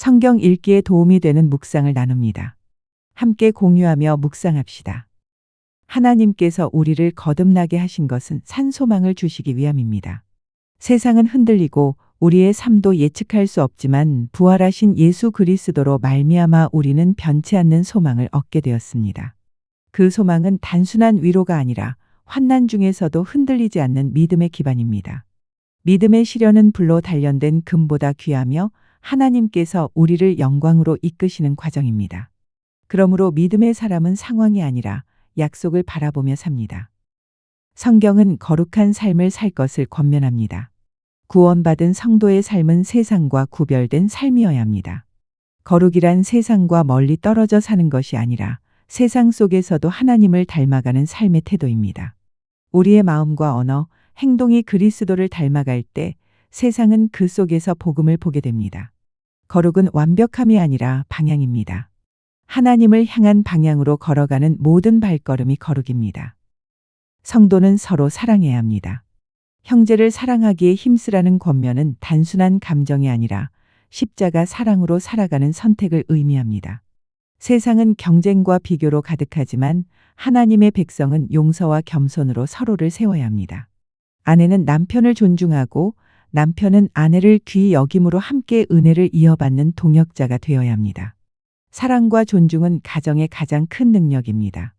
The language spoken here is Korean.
성경 읽기에 도움이 되는 묵상을 나눕니다. 함께 공유하며 묵상합시다. 하나님께서 우리를 거듭나게 하신 것은 산소망을 주시기 위함입니다. 세상은 흔들리고 우리의 삶도 예측할 수 없지만 부활하신 예수 그리스도로 말미암아 우리는 변치 않는 소망을 얻게 되었습니다. 그 소망은 단순한 위로가 아니라 환난 중에서도 흔들리지 않는 믿음의 기반입니다. 믿음의 시련은 불로 단련된 금보다 귀하며 하나님께서 우리를 영광으로 이끄시는 과정입니다. 그러므로 믿음의 사람은 상황이 아니라 약속을 바라보며 삽니다. 성경은 거룩한 삶을 살 것을 권면합니다. 구원받은 성도의 삶은 세상과 구별된 삶이어야 합니다. 거룩이란 세상과 멀리 떨어져 사는 것이 아니라 세상 속에서도 하나님을 닮아가는 삶의 태도입니다. 우리의 마음과 언어, 행동이 그리스도를 닮아갈 때 세상은 그 속에서 복음을 보게 됩니다. 거룩은 완벽함이 아니라 방향입니다. 하나님을 향한 방향으로 걸어가는 모든 발걸음이 거룩입니다. 성도는 서로 사랑해야 합니다. 형제를 사랑하기에 힘쓰라는 권면은 단순한 감정이 아니라 십자가 사랑으로 살아가는 선택을 의미합니다. 세상은 경쟁과 비교로 가득하지만 하나님의 백성은 용서와 겸손으로 서로를 세워야 합니다. 아내는 남편을 존중하고 남편은 아내를 귀히 여김으로 함께 은혜를 이어받는 동역자가 되어야 합니다. 사랑과 존중은 가정의 가장 큰 능력입니다.